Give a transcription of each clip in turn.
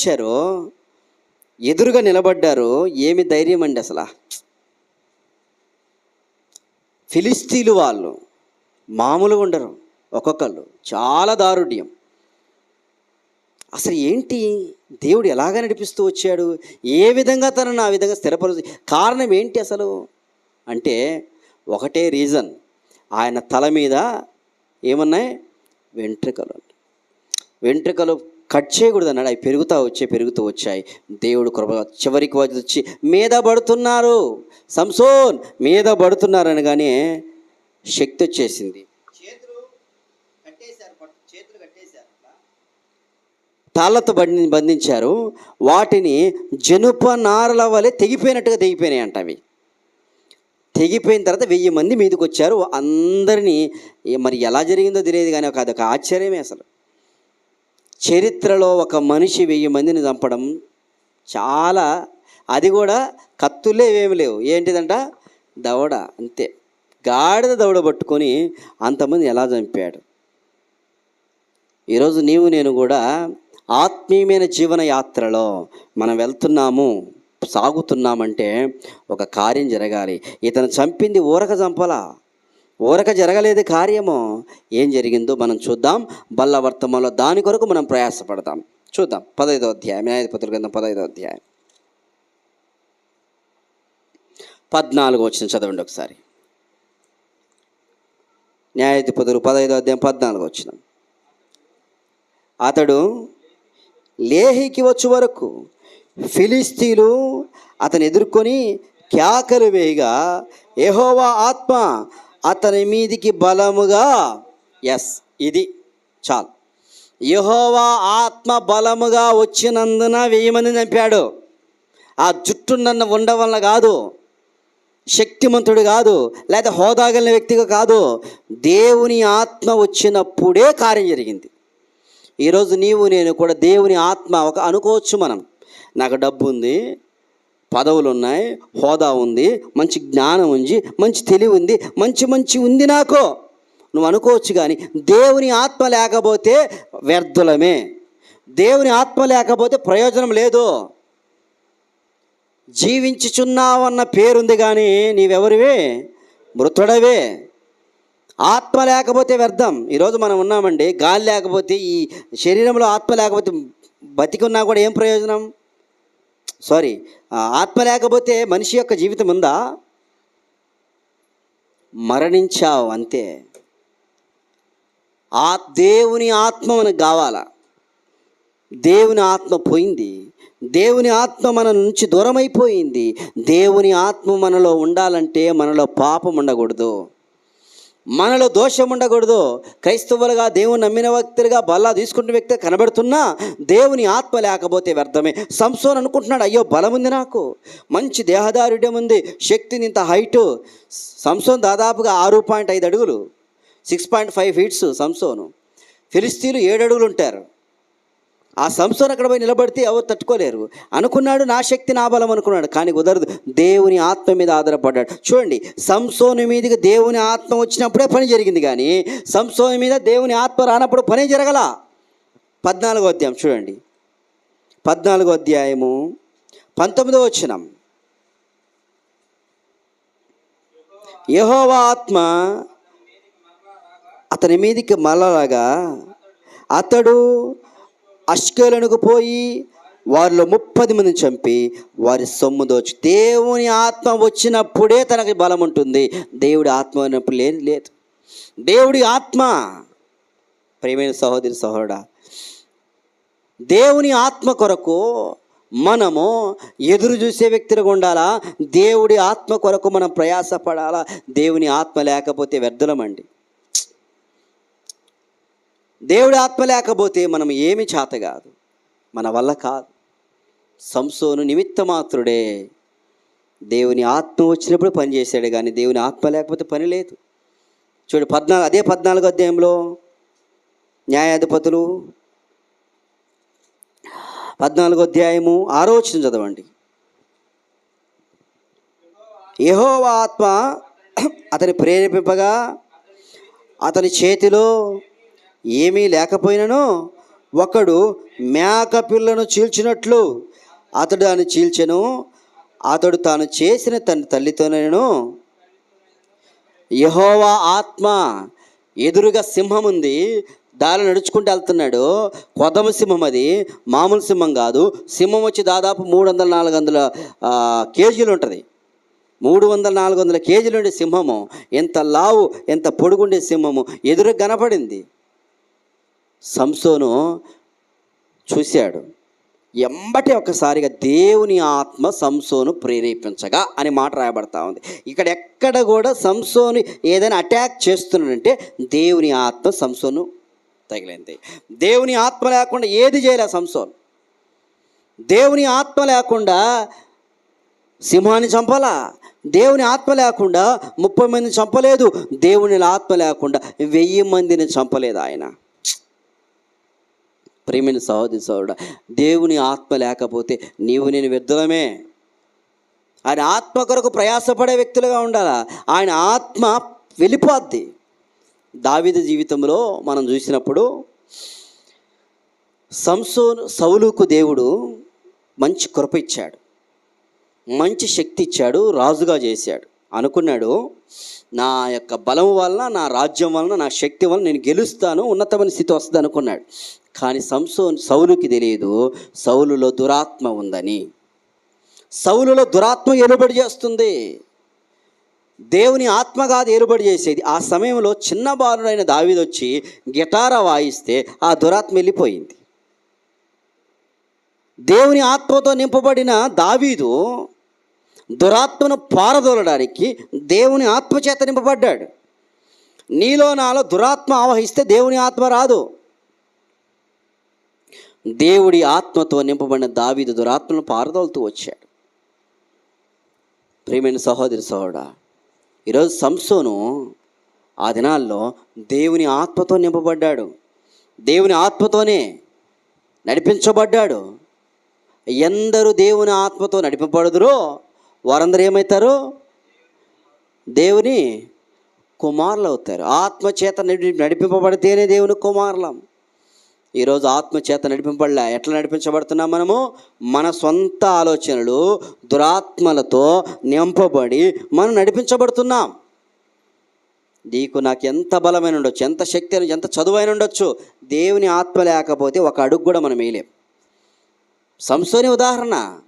వచ్చారో ఎదురుగా నిలబడ్డారో ఏమి ధైర్యం అండి అసలు. ఫిలిస్తీన్లు వాళ్ళు మామూలుగా ఉండరు ఒక్కొక్కళ్ళు. చాలా దారుఢ్యం అసలు ఏంటి? దేవుడు ఎలాగ నడిపిస్తూ వచ్చాడు? ఏ విధంగా తనను ఆ విధంగా స్థిరపరుచు కారణం ఏంటి అసలు? అంటే ఒకటే రీజన్. ఆయన తల మీద ఏమన్నాయి? వెంట్రుకలు. వెంట్రుకలు కట్ చేయకూడదు అన్నాడు. అవి పెరుగుతూ వచ్చాయి పెరుగుతూ వచ్చాయి. దేవుడు కృప చివరికి వచ్చి మీద పడుతున్నారు. సంసోన్ మీద పడుతున్నారు అనగానే శక్తి వచ్చేసింది. తాళ్ళతో బండి బంధించారు. వాటిని జనుప నారల వలె తెగిపోయినట్టుగా తెగిపోయినాయి అంట అవి. తెగిపోయిన తర్వాత వెయ్యి మంది మీదకి వచ్చారు అందరినీ మరి ఎలా జరిగిందో తెలియదు కానీ ఒక అదొక ఆశ్చర్యమే అసలు. చరిత్రలో ఒక మనిషి వెయ్యి మందిని చంపడం చాలా అది కూడా కత్తులే ఏమి లేవు. ఏంటిదంట? దవడ అంతే. గాడిద దవడ పట్టుకొని అంతమంది ఎలా చంపాడు? ఈరోజు నీవు నేను కూడా ఆత్మీయమైన జీవన యాత్రలో మనం వెళ్తున్నాము సాగుతున్నామంటే ఒక కార్యం జరగాలి. ఇతను చంపింది ఊరక చంపలా? ఊరక జరగలేదు కార్యము. ఏం జరిగిందో మనం చూద్దాం. బల్లవర్తమంలో దాని కొరకు మనం ప్రయాసపడదాం చూద్దాం. పదైదో అధ్యాయం న్యాయాధిపతుల కింద పదైదో అధ్యాయం. పద్నాలుగు వచ్చిన చదవండి ఒకసారి. న్యాయాధిపతులు పదైదో అధ్యాయం పద్నాలుగు వచ్చిన అతడు లేహికి వచ్చే వరకు ఫిలిస్తీలు అతను ఎదుర్కొని క్యాకలు వేయగా ఏహోవా ఆత్మ అతని మీదికి బలముగా ఎస్ ఇది చాలు. యహోవా ఆత్మ బలముగా వచ్చినందున వెయ్యి మంది చంపాడు. ఆ జుట్టు నన్ను ఉండడం వల్ల కాదు శక్తిమంతుడు కాదు లేదా హోదాగలిన వ్యక్తిగా కాదు దేవుని ఆత్మ వచ్చినప్పుడే కార్యం జరిగింది. ఈరోజు నీవు నేను కూడా దేవుని ఆత్మ ఒక అనుకోవచ్చు మనం. నాకు డబ్బు ఉంది పదవులు ఉన్నాయి హోదా ఉంది మంచి జ్ఞానం ఉంది మంచి తెలివి ఉంది మంచి మంచి ఉంది నాకు. నువ్వు అనుకోవచ్చు కానీ దేవుని ఆత్మ లేకపోతే వ్యర్థులమే. దేవుని ఆత్మ లేకపోతే ప్రయోజనం లేదు. జీవించుచున్నావన్న పేరుంది కానీ నీవెవరివే? మృతుడవే. ఆత్మ లేకపోతే వ్యర్థం. ఈరోజు మనం ఉన్నామండి గాలి లేకపోతే ఈ శరీరంలో ఆత్మ లేకపోతే బతికున్నా కూడా ఏం ప్రయోజనం? సారీ ఆ ఆత్మ లేకపోతే మనిషి యొక్క జీవితం ఉందా? మరణించావు అంతే. ఆ దేవుని ఆత్మ మనకు కావాలా. దేవుని ఆత్మ పోయింది. దేవుని ఆత్మ మన నుంచి దూరమైపోయింది. దేవుని ఆత్మ మనలో ఉండాలంటే మనలో పాపం ఉండకూడదు. మనలో దోషం ఉండకూడదు. క్రైస్తవులుగా దేవుని నమ్మిన వ్యక్తులుగా బల్లా తీసుకుంటున్న వ్యక్తి కనబడుతున్నా దేవుని ఆత్మ లేకపోతే వ్యర్థమే. సంసోన్ అనుకుంటున్నాడు అయ్యో బలం ఉంది నాకు. మంచి దేహదారుడ్యం ఉంది. శక్తిని ఇంత హైటు. సంసోన్ దాదాపుగా ఆరు పాయింట్ ఐదు అడుగులు. సిక్స్ పాయింట్ ఫైవ్ ఫీట్స్ సంసోను. ఫిలిస్తీన్లు ఏడు అడుగులు ఉంటారు. ఆ సంస్థను అక్కడ పోయి నిలబడితే ఎవరు తట్టుకోలేరు. అనుకున్నాడు నా శక్తి నా బలం అనుకున్నాడు కానీ కుదరదు. దేవుని ఆత్మ మీద ఆధారపడ్డాడు. చూడండి సంసోని మీదకి దేవుని ఆత్మ వచ్చినప్పుడే పని జరిగింది కానీ సంసోని మీద దేవుని ఆత్మ రానప్పుడు పని జరగల. పద్నాలుగో అధ్యాయం చూడండి. పద్నాలుగో అధ్యాయము పంతొమ్మిదో వచ్చినం యెహోవా ఆత్మ అతని మీదికి మళ్ళలాగా అతడు అష్కేలనుకు పోయి వారిలో ముప్పది మందిని చంపి వారి సొమ్ము దోచి దేవుని ఆత్మ వచ్చినప్పుడే తనకి బలం ఉంటుంది. దేవుడి ఆత్మ అయినప్పుడు లేదు లేదు. దేవుడి ఆత్మ. ప్రేమైన సహోదరి సహోదరుడా దేవుని ఆత్మ కొరకు మనము ఎదురు చూసే వ్యక్తులుగా ఉండాలా? దేవుడి ఆత్మ కొరకు మనం ప్రయాసపడాలా? దేవుని ఆత్మ లేకపోతే వ్యర్థులమండి. దేవుడి ఆత్మ లేకపోతే మనం ఏమి చేత కాదు. మన వల్ల కాదు. సంసోను నిమిత్త మాత్రుడే దేవుని ఆత్మ వచ్చినప్పుడు పని చేశాడు కానీ దేవుని ఆత్మ లేకపోతే పని లేదు. చూడు పద్నాలుగు అదే పద్నాలుగు అధ్యాయంలో న్యాయాధిపతులు పద్నాలుగు అధ్యాయము ఆరోచన చదవండి. యెహోవా ఆత్మ అతని ప్రేరేపింపగా అతని చేతిలో ఏమీ లేకపోయినను ఒకడు మేక పిల్లను చీల్చినట్లు అతడు దాన్ని చీల్చెను అతడు తాను చేసిన తన తల్లితోనేను యహోవా ఆత్మ ఎదురుగా సింహం ఉంది దారి నడుచుకుంటూ వెళ్తున్నాడు. కొదమ సింహం అది మామూలు సింహం కాదు. సింహం వచ్చి దాదాపు మూడు వందల నాలుగు వందల కేజీలు ఉంటుంది. మూడు వందల నాలుగు వందల కేజీలు ఉండే సింహము ఎంత లావు ఎంత పొడుగుండే సింహము ఎదురు కనపడింది. సంసోను చూశాడు. ఎంబటి ఒక్కసారిగా దేవుని ఆత్మ సంసోను ప్రేరేపించగా అని మాట రాయబడతా ఉంది. ఇక్కడ ఎక్కడ కూడా సంసోను ఏదైనా అటాక్ చేస్తున్నాడంటే దేవుని ఆత్మ సంసోను తగిలింది. దేవుని ఆత్మ లేకుండా ఏది చేయలే సంసోను. దేవుని ఆత్మ లేకుండా సింహాన్ని చంపలా. దేవుని ఆత్మ లేకుండా ముప్పై మందిని చంపలేదు. దేవుని ఆత్మ లేకుండా వెయ్యి మందిని చంపలేదు ఆయన. ప్రేమైన సహోదరి సహోదరుడు దేవుని ఆత్మ లేకపోతే నీవు నేను వ్యర్థమే ఆయన ఆత్మ కొరకు ప్రయాసపడే వ్యక్తులుగా ఉండాలా? ఆయన ఆత్మ వెళ్ళిపోద్ది. దావిద జీవితంలో మనం చూసినప్పుడు సంసోను సౌలుకు దేవుడు మంచి కృప ఇచ్చాడు. మంచి శక్తి ఇచ్చాడు రాజుగా చేశాడు. అనుకున్నాడు నా యొక్క బలం వలన నా రాజ్యం వలన నా శక్తి వలన నేను గెలుస్తాను ఉన్నతమైన స్థితి వస్తుంది అనుకున్నాడు. కానీ సంసో సౌలుకి తెలియదు సౌలులో దురాత్మ ఉందని. సౌలులో దురాత్మ ఏలుబడి చేస్తుంది. దేవుని ఆత్మ కాదు ఏలుబడి చేసేది. ఆ సమయంలో చిన్న బాలుడైన దావిదొచ్చి గిటార వాయిస్తే ఆ దురాత్మ వెళ్ళిపోయింది. దేవుని ఆత్మతో నింపబడిన దావీదు దురాత్మను పారదోలడానికి దేవుని ఆత్మ చేత నింపబడ్డాడు. నీలో నాలో దురాత్మ ఆవహిస్తే దేవుని ఆత్మ రాదు. దేవుడి ఆత్మతో నింపబడిన దావీదు దురాత్మను పారదోలుతూ వచ్చాడు. ప్రియమైన సహోదరి సహోడా ఈరోజు సంసోను ఆ దినాల్లో దేవుని ఆత్మతో నింపబడ్డాడు. దేవుని ఆత్మతోనే నడిపించబడ్డాడు. ఎందరూ దేవుని ఆత్మతో నడిపబడదురో వారందరూ ఏమవుతారు దేవుని కుమారులు అవుతారు ఆత్మ చేత నడి నడిపింపబడితేనే దేవుని కుమారులం. ఈరోజు ఆత్మ చేత నడిపింపడలే ఎట్లా నడిపించబడుతున్నాం మనము? మన సొంత ఆలోచనలు దురాత్మలతో నింపబడి మనం నడిపించబడుతున్నాం. నీకు నాకు ఎంత బలమైన ఉండొచ్చు ఎంత శక్తి అయిన- ఎంత చదువైన ఉండొచ్చు. దేవుని ఆత్మ లేకపోతే ఒక అడుగు కూడా మనం వేయలేం. సంసోని ఉదాహరణ.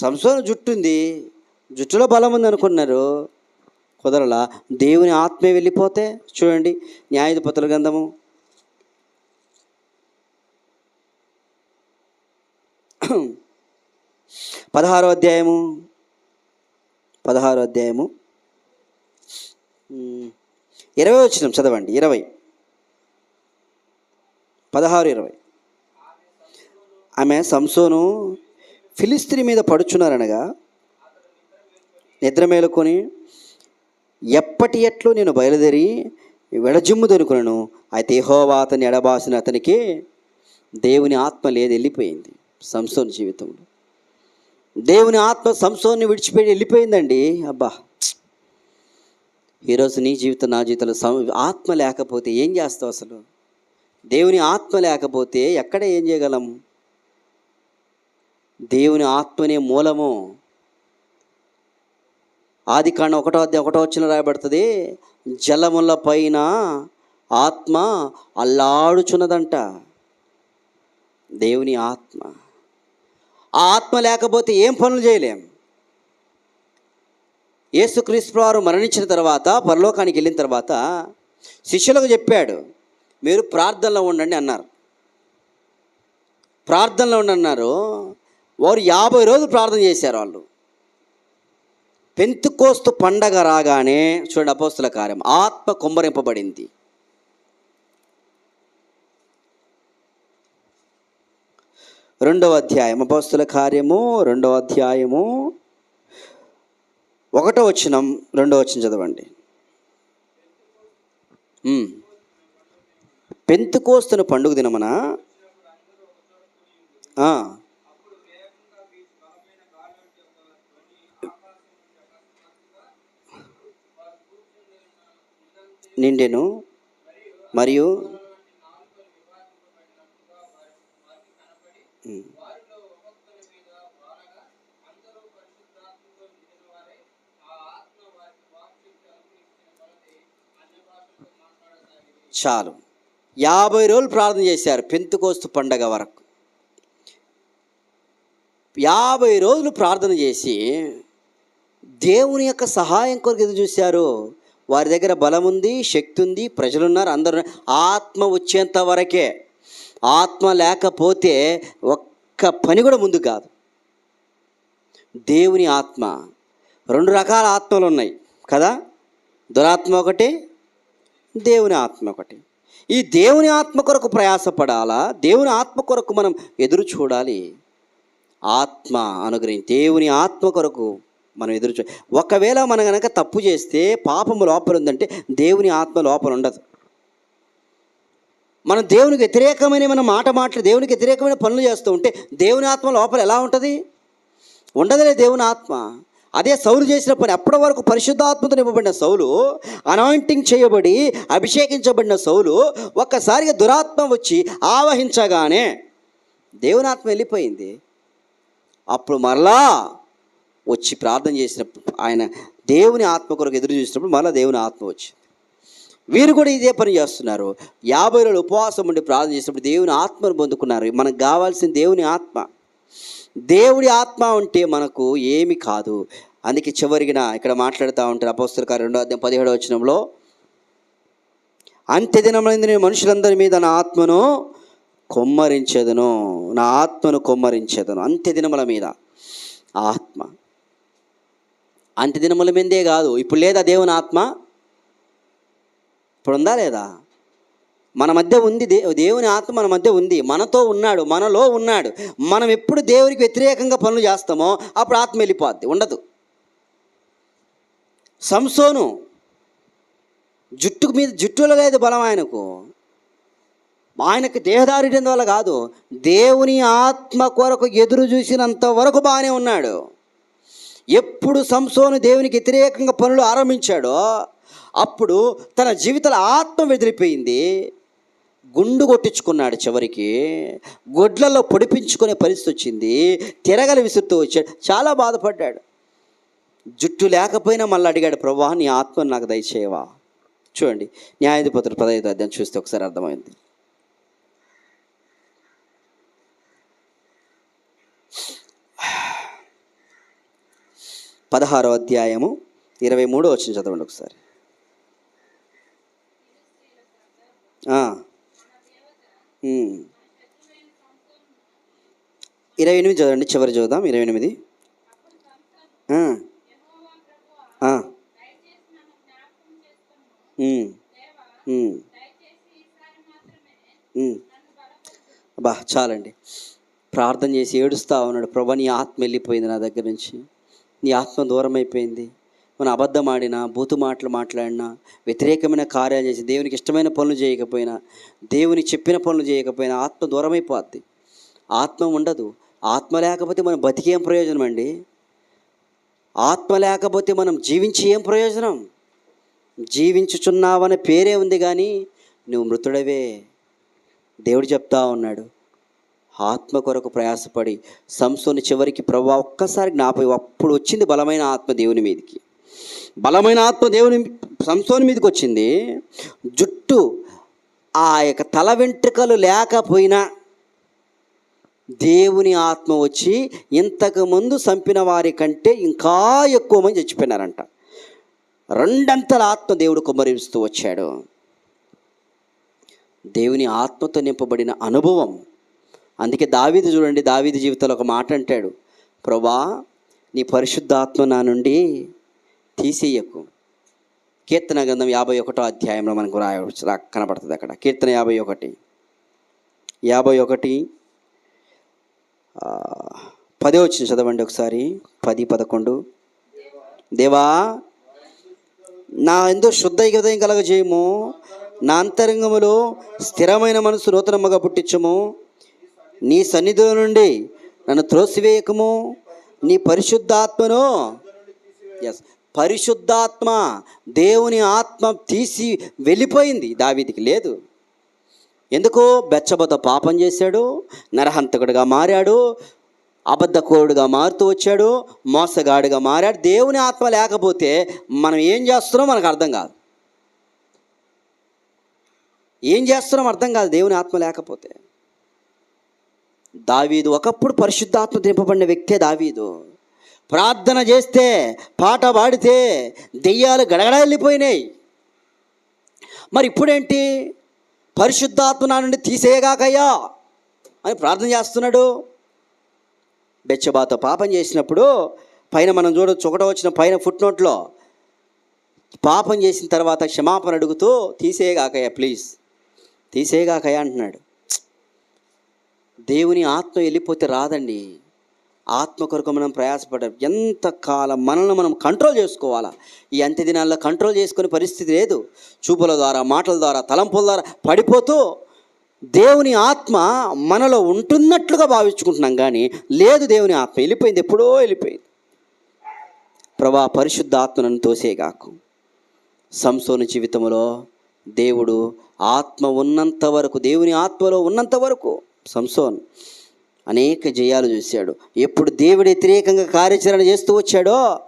సంసోని జుట్టుంది జుట్టులో బలం ఉంది అనుకున్నారు కుదరలా? దేవుని ఆత్మే వెళ్ళిపోతే చూడండి. న్యాయధిపతుల గ్రంథము పదహారో అధ్యాయము. పదహారో అధ్యాయము. ఇరవై వచ్చిన చదవండి ఇరవై. పదహారు ఇరవై. ఆమె సంసోను ఫిలిస్త్రీ మీద పడుచున్నారనగా నిద్ర మేలుకొని ఎప్పటి ఎట్లు నేను బయలుదేరి వెడజిమ్ము దొరుకునను అయితే హోవా అతని ఎడబాసిన అతనికి దేవుని ఆత్మ లేదు వెళ్ళిపోయింది సంసోన్ జీవితంలో. దేవుని ఆత్మ సంసోన్ని విడిచిపెట్టి వెళ్ళిపోయిందండి. అబ్బా! ఈరోజు నీ జీవితం నా జీవితంలో సం ఆత్మ లేకపోతే ఏం చేస్తావు అసలు? దేవుని ఆత్మ లేకపోతే ఎక్కడ ఏం చేయగలం? దేవుని ఆత్మనే మూలము. ఆది కాండం ఒకటో అధ్యాయం ఒకటో వచ్చిన రాయబడుతుంది జలముల పైన ఆత్మ అల్లాడుచున్నదంట. దేవుని ఆత్మ. ఆ ఆత్మ లేకపోతే ఏం పనులు చేయలేం. యేసుక్రీస్తు వారు మరణించిన తర్వాత పరలోకానికి వెళ్ళిన తర్వాత శిష్యులకు చెప్పాడు మీరు ప్రార్థనలో ఉండండి అన్నారు. ప్రార్థనలో ఉండండి అన్నారు. వారు యాభై రోజులు ప్రార్థన చేశారు వాళ్ళు. పెంతుకోస్తు పండగ రాగానే చూడండి అపోస్తుల కార్యం ఆత్మ కుమ్మరింపబడింది. రెండవ అధ్యాయం అపోస్తుల కార్యము రెండవ అధ్యాయము ఒకటో వచ్చినం రెండో వచ్చిన చదవండి. పెంతుకోస్తున్న పండుగ దినమన నిండెను మరియు చాలు. యాభై రోజులు ప్రార్థన చేశారు పెంతుకోస్తు పండగ వరకు. యాభై రోజులు ప్రార్థన చేసి దేవుని యొక్క సహాయం కొరకు ఎదురు చూశారు. వారి దగ్గర బలం ఉంది శక్తి ఉంది ప్రజలున్నారు అందరు ఆత్మ వచ్చేంత వరకే. ఆత్మ లేకపోతే ఒక్క పని కూడా ముందు కాదు. దేవుని ఆత్మ. రెండు రకాల ఆత్మలు ఉన్నాయి కదా? దురాత్మ ఒకటి దేవుని ఆత్మ ఒకటి. ఈ దేవుని ఆత్మ కొరకు ప్రయాసపడాలా? దేవుని ఆత్మ కొరకు మనం ఎదురు చూడాలి. ఆత్మ అనుగ్రహించి దేవుని ఆత్మ కొరకు మనం ఎదురు చూ ఒకవేళ మనం కనుక తప్పు చేస్తే పాపము లోపల ఉందంటే దేవుని ఆత్మ లోపల ఉండదు. మనం దేవునికి వ్యతిరేకమైన మన మాట మాట్లాడి దేవునికి వ్యతిరేకమైన పనులు చేస్తూ ఉంటే దేవుని ఆత్మ లోపల ఎలా ఉంటుంది? ఉండదులే దేవుని ఆత్మ. అదే సౌలు చేసిన పని అప్పటి వరకు పరిశుద్ధాత్మతో నింపబడిన సౌలు అనాయింటింగ్ చేయబడి అభిషేకించబడిన సౌలు ఒక్కసారిగా దురాత్మ వచ్చి ఆవహించగానే దేవుని ఆత్మ వెళ్ళిపోయింది. అప్పుడు మరలా వచ్చి ప్రార్థన చేసినప్పుడు ఆయన దేవుని ఆత్మ కొరకు ఎదురు చూసినప్పుడు మరలా దేవుని ఆత్మ వచ్చింది. వీరు కూడా ఇదే పని చేస్తున్నారు. యాభై రోజులు ఉపవాసం ఉండి ప్రార్థన చేసినప్పుడు దేవుని ఆత్మను పొందుకున్నారు. మనకు కావాల్సిన దేవుని ఆత్మ. దేవుడి ఆత్మ ఉంటే మనకు ఏమి కాదు. అందుకే చివరిగిన ఇక్కడ మాట్లాడుతూ ఉంటారు అపోస్తల రెండో అధ్యాయం పదిహేడో వచనంలో అంత్య నేను మనుషులందరి మీద నా ఆత్మను కొమ్మరించేదను. నా ఆత్మను కొమ్మరించేదను. అంత్యదినముల మీద ఆత్మ. అంత్యదినముల మీదే కాదు. ఇప్పుడు లేదా దేవుని ఆత్మ? ఇప్పుడు ఉందా లేదా? మన మధ్య ఉంది దే దేవుని ఆత్మ మన మధ్య ఉంది. మనతో ఉన్నాడు మనలో ఉన్నాడు. మనం ఎప్పుడు దేవునికి వ్యతిరేకంగా పనులు చేస్తామో అప్పుడు ఆత్మ వెళ్ళిపోద్ది ఉండదు. సంసోను జుట్టుకు మీద జుట్టులో లేదు బలం ఆయనకు. ఆయనకు దేహదారుడ్యం వల్ల కాదు దేవుని ఆత్మ కొరకు ఎదురు చూసినంత వరకు బాగానే ఉన్నాడు. ఎప్పుడు సంసోను దేవునికి వ్యతిరేకంగా పనులు ఆరంభించాడో అప్పుడు తన జీవితంలో ఆత్మ వెదిరిపోయింది. గుండు కొట్టించుకున్నాడు చివరికి. గొడ్లలో పొడిపించుకునే పరిస్థితి వచ్చింది. తిరగలి విసురుతూ వచ్చాడు. చాలా బాధపడ్డాడు. జుట్టు లేకపోయినా మళ్ళీ అడిగాడు ప్రభా నీ ఆత్మను నాకు దయచేయవా? చూడండి న్యాయాధిపతులు పదహైదు అధ్యాయం చూస్తే ఒకసారి అర్థమైంది. పదహారో అధ్యాయము ఇరవై మూడో వచ్చిన చదవండి ఒకసారి ఆ. ఉమ్. ఇరవై ఎనిమిది చదవండి చివరి చూద్దాం ఇరవై ఎనిమిది. బా చాలండి. ప్రార్థన చేసి ఏడుస్తా ఉన్నాడు. ప్రభా నీ ఆత్మ వెళ్ళిపోయింది నా దగ్గర నుంచి. నీ ఆత్మ దూరం అయిపోయింది మనం అబద్ధం ఆడినా బూతు మాటలు మాట్లాడినా వ్యతిరేకమైన కార్యాలు చేసి దేవునికి ఇష్టమైన పనులు చేయకపోయినా దేవుని చెప్పిన పనులు చేయకపోయినా ఆత్మ దూరమైపోద్ది. ఆత్మ ఉండదు. ఆత్మ లేకపోతే మనం బతికేం ప్రయోజనం అండి? ఆత్మ లేకపోతే మనం జీవించి ఏం ప్రయోజనం? జీవించుచున్నావనే పేరే ఉంది కానీ నువ్వు మృతుడవే. దేవుడు చెప్తా ఉన్నాడు. ఆత్మ కొరకు ప్రయాసపడి సంసోని చివరికి ప్రభా ఒక్కసారి జ్ఞాపకం అప్పుడు వచ్చింది బలమైన ఆత్మ దేవుని మీదకి. బలమైన ఆత్మ దేవుని సంసోని మీదకి వచ్చింది జుట్టు ఆ యొక్క తల వెంట్రుకలు లేకపోయినా దేవుని ఆత్మ వచ్చి ఇంతకు ముందు చంపిన వారి కంటే ఇంకా ఎక్కువ మంది చచ్చిపోయినారంట. రెండంతల ఆత్మ దేవుడు కుమ్మరిస్తూ వచ్చాడు. దేవుని ఆత్మతో నింపబడిన అనుభవం. అందుకే దావీది చూడండి దావీది జీవితంలో ఒక మాట అంటాడు. ప్రభా నీ పరిశుద్ధాత్మ నా నుండి తీసేయకు కీర్తన గ్రంథం యాభై ఒకటో అధ్యాయంలో మనకు రాయ కనబడుతుంది అక్కడ. కీర్తన యాభై ఒకటి యాభై ఒకటి పదే వచ్చింది. చదవండి ఒకసారి. పది పదకొండు. దేవా నా ఎంతో శుద్ధ హృదయం కలగజేయము. నా అంతరంగములో స్థిరమైన మనసు నూతనమ్మగా పుట్టించము. నీ సన్నిధిలో నుండి నన్ను త్రోసివేయకము. నీ పరిశుద్ధాత్మను ఎస్ పరిశుద్ధాత్మ దేవుని ఆత్మ తీసి వెళ్ళిపోయింది. దావీదికి లేదు. ఎందుకో బెచ్చబద్ద పాపం చేశాడు నరహంతకుడుగా మారాడు అబద్ధకోడుగా మారుతూ వచ్చాడు మోసగాడుగా మారాడు. దేవుని ఆత్మ లేకపోతే మనం ఏం చేస్తున్నామో మనకు అర్థం కాదు. ఏం చేస్తున్నాం అర్థం కాదు దేవుని ఆత్మ లేకపోతే. దావీదు ఒకప్పుడు పరిశుద్ధాత్మ దింపబడిన వ్యక్తే దావీదు. ప్రార్థన చేస్తే పాట పాడితే దెయ్యాలు గడగడ వెళ్ళిపోయినాయి మరి ఇప్పుడేంటి? పరిశుద్ధాత్మ నా నుండి తీసేయగాకయ్యా అని ప్రార్థన చేస్తున్నాడు. బెచ్చబాతో పాపం చేసినప్పుడు పైన మనం చూడొచ్చు ఒకటో వచ్చిన పైన ఫుట్నోట్లో పాపం చేసిన తర్వాత క్షమాపణ అడుగుతూ తీసేయగాకయ్యా ప్లీజ్. తీసేయగాకయ్యా అంటున్నాడు. దేవుని ఆత్మ వెళ్ళిపోతే రాదండి. ఆత్మ కొరకు మనం ప్రయాసపడ ఎంతకాలం మనల్ని మనం కంట్రోల్ చేసుకోవాలా? ఈ అంత్య దినాల్లో కంట్రోల్ చేసుకునే పరిస్థితి లేదు. చూపుల ద్వారా మాటల ద్వారా తలంపుల ద్వారా పడిపోతూ దేవుని ఆత్మ మనలో ఉంటున్నట్లుగా భావించుకుంటున్నాం కానీ లేదు దేవుని ఆత్మ వెళ్ళిపోయింది ఎప్పుడో వెళ్ళిపోయింది. ప్రభా పరిశుద్ధ ఆత్మను తోసేగాకు సంసోని జీవితంలో దేవుడు ఆత్మ ఉన్నంత వరకు దేవుని ఆత్మలో ఉన్నంత వరకు సంసోన్ అనేక జయాలు చూశాడు. ఎప్పుడు దేవుడు వ్యతిరేకంగా కార్యాచరణ చేస్తూ వచ్చాడో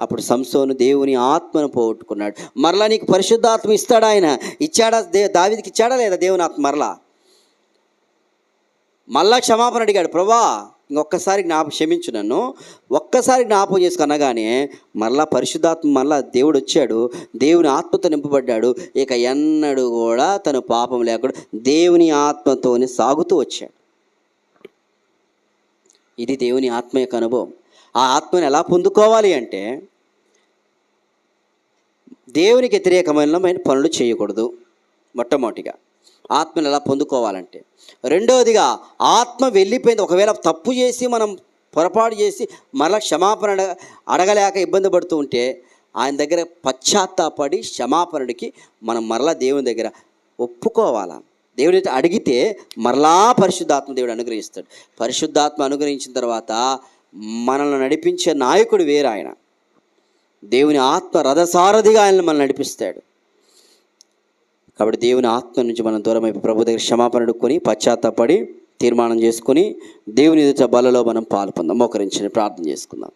అప్పుడు సంసోను దేవుని ఆత్మను పోగొట్టుకున్నాడు. మరలా నీకు పరిశుద్ధాత్మ ఇస్తాడా ఆయన? ఇచ్చాడా దే దావిదికి ఇచ్చాడా లేదా దేవుని ఆత్మ మరలా? మళ్ళా క్షమాపణ అడిగాడు ప్రభా ఇంకొక్కసారి జ్ఞాప క్షమించు నన్ను. ఒక్కసారి జ్ఞాపం చేసుకునగానే మళ్ళా పరిశుద్ధాత్మ మళ్ళా దేవుడు వచ్చాడు. దేవుని ఆత్మతో నింపబడ్డాడు. ఇక ఎన్నడూ కూడా తను పాపం లేకుండా దేవుని ఆత్మతోనే సాగుతూ వచ్చాడు. ఇది దేవుని ఆత్మ యొక్క అనుభవం. ఆ ఆత్మను ఎలా పొందుకోవాలి అంటే దేవునికి వ్యతిరేకమైన పనులు చేయకూడదు మొట్టమొదటిగా. ఆత్మను ఎలా పొందుకోవాలంటే రెండవదిగా ఆత్మ వెళ్ళిపోయింది ఒకవేళ తప్పు చేసి మనం పొరపాటు చేసి మరలా క్షమాపణ అడగ అడగలేక ఇబ్బంది పడుతూ ఉంటే ఆయన దగ్గర పశ్చాత్తాపడి క్షమాపణడికి మనం మరలా దేవుని దగ్గర ఒప్పుకోవాలా? దేవుడి అయితే అడిగితే మరలా పరిశుద్ధాత్మ దేవుడు అనుగ్రహిస్తాడు. పరిశుద్ధాత్మ అనుగ్రహించిన తర్వాత మనల్ని నడిపించే నాయకుడు వేరు ఆయన. దేవుని ఆత్మ రథసారథిగా ఆయన మనల్ని నడిపిస్తాడు. కాబట్టి దేవుని ఆత్మ నుంచి మనం దూరం అయిపోయి ప్రభు దగ్గర క్షమాపణ అడుక్కొని పశ్చాత్తాపడి తీర్మానం చేసుకొని దేవుని ఎదుట బలలో మనం పాల్పొందాం. మోకరించని ప్రార్థన చేసుకుందాం.